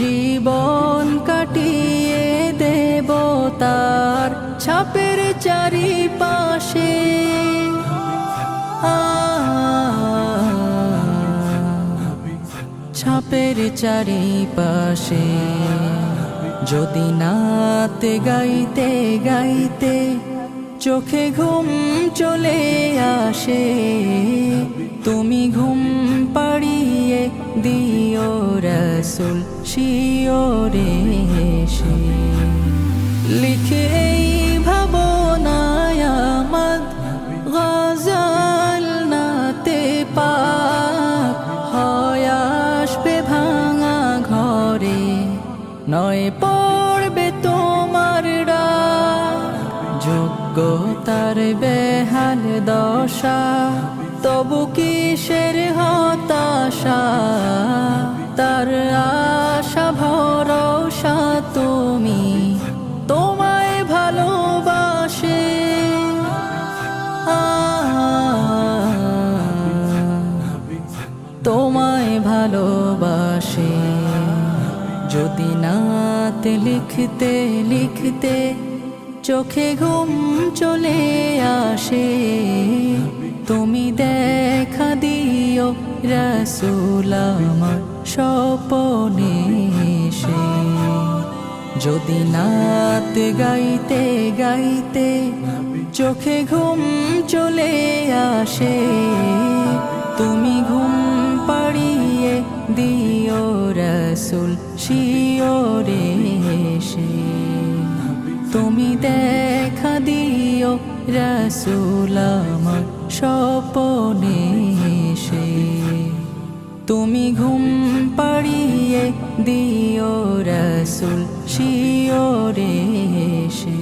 জীবন কাটিয়ে দেব তার ছাপের চারিপাশে। ছাপের চারিপাশে। যদি নাতে গাইতে গাইতে চোখে ঘুম চলে আসে, তুমি ঘুম পাড়িয়ে দিও রসুল, শিওরে সে লিখে ভাবনায় আমাদ গজল নাতে পাক। হয় আসবে ভাঙা ঘরে, নয় পড়বে যোগ্যতার বেহাল দশা। তবু কিসের হতাশা? তার আশা, ভরসা তুমি তোমায় ভালোবাসে। তোমায় ভালোবাসে। যদি নাতে লিখতে লিখতে চোখে ঘুম চলে আসে। তুমি দেখা দিও রসুল আমার স্বপনে সে যদি নাত গাইতে গাইতে চোখে ঘুম চলে আসে, তুমি ঘুম পাড়িয়ে দিও রসুল শিওরে। তুমি দেখা দিও রসুল আমার স্বপনে সে তুমি ঘুম পাড়িয়ে দিও রসুল শিওরে সে